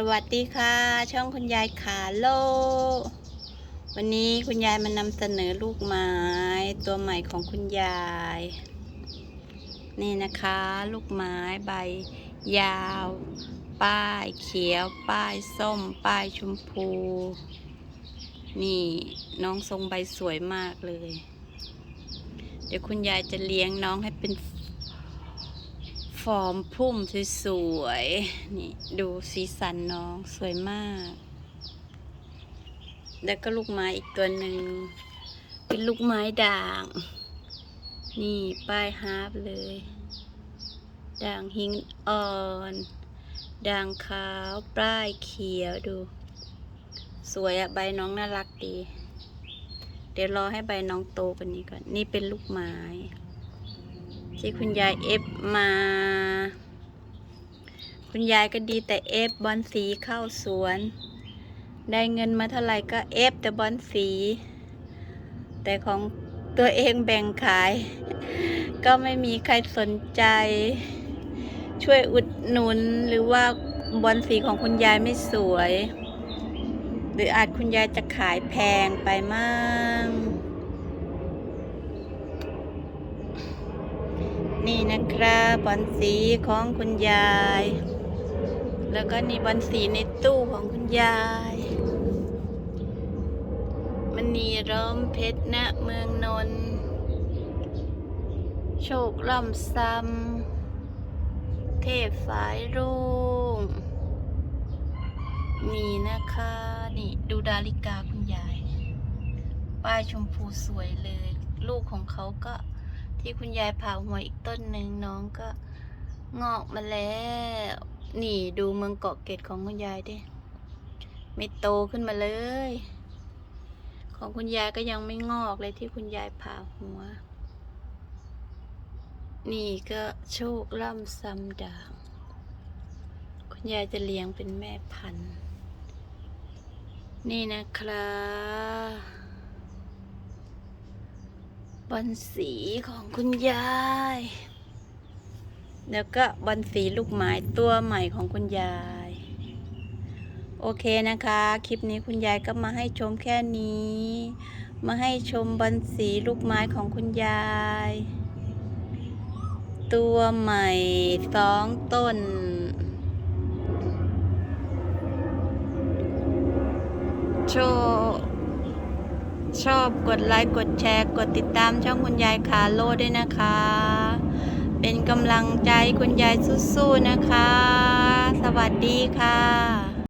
สวัสดีค่ะ ช่องคุณยายขาโล วันนี้คุณยายมานำเสนอลูกไม้ ตัวใหม่ของคุณยาย นี่นะคะ ลูกไม้ใบ ยาว ป้ายเขียว ป้ายส้ม ป้ายชมพู นี่น้องทรงใบสวยมากเลย เดี๋ยวคุณยายจะเลี้ยงน้องให้เป็น ฟอร์มพุ่มสวยๆ นี่ดูสีสันน้องสวยมาก แล้วก็ลูกไม้อีกตัวหนึ่ง เป็นลูกไม้ด่าง นี่ป้ายฮาร์ปเลย ด่างหินอ่อน ด่างขาวป้ายเขียวดู สวยอะใบน้องน่ารักดี เดี๋ยวรอให้ใบน้องโตกว่านี้ก่อน นี่เป็นลูกไม้ ที่คุณยายเอฟมา คุณยายก็ดีแต่เอฟบอลสีเข้าสวน ได้เงินมาเท่าไหร่ก็เอฟแต่บอลสี แต่ของตัวเองแบ่งขาย ก็ไม่มีใครสนใจ ช่วยอุดหนุนหรือว่าบอลสีของคุณยายไม่สวย หรืออาจคุณยายจะขายแพงไปมั่ง นี่นะครับบอลสีของคุณยาย แล้วก็นี่บอลสีในตู้ของคุณยายมันนีร่มเพชรณเมืองนนท์โชคล่ำซ้ำเทพฝายรุ่งนี่นะคะ นี่ดูดาฬิกาคุณยาย ป้ายชมพูสวยเลย ลูกของเขาก็ ที่คุณยายผ่าหัวอีกต้นหนึ่งน้องก็งอกมาแล้ว นี่ดูเมืองเกาะเกร็ดของคุณยายดิไม่โตขึ้นมาเลย ของคุณยายก็ยังไม่งอกเลยที่คุณยายผ่าหัว นี่ก็โชคล่ำซ้ำด่าง คุณยายจะเลี้ยงเป็นแม่พันธุ์ นี่นะครับ บอลสีของคุณยาย แล้วก็บอลสีลูกไม้ตัวใหม่ของคุณยาย โอเคนะคะ คลิปนี้คุณยายก็มาให้ชมแค่นี้ มาให้ชมบอลสีลูกไม้ของคุณยาย ตัวใหม่สองต้นโชว์ ชอบกดไลค์กดแชร์ กดติดตามช่องคุณยายคาโลด้วยนะคะ เป็นกำลังใจคุณยายสู้ๆนะคะ สวัสดีค่ะ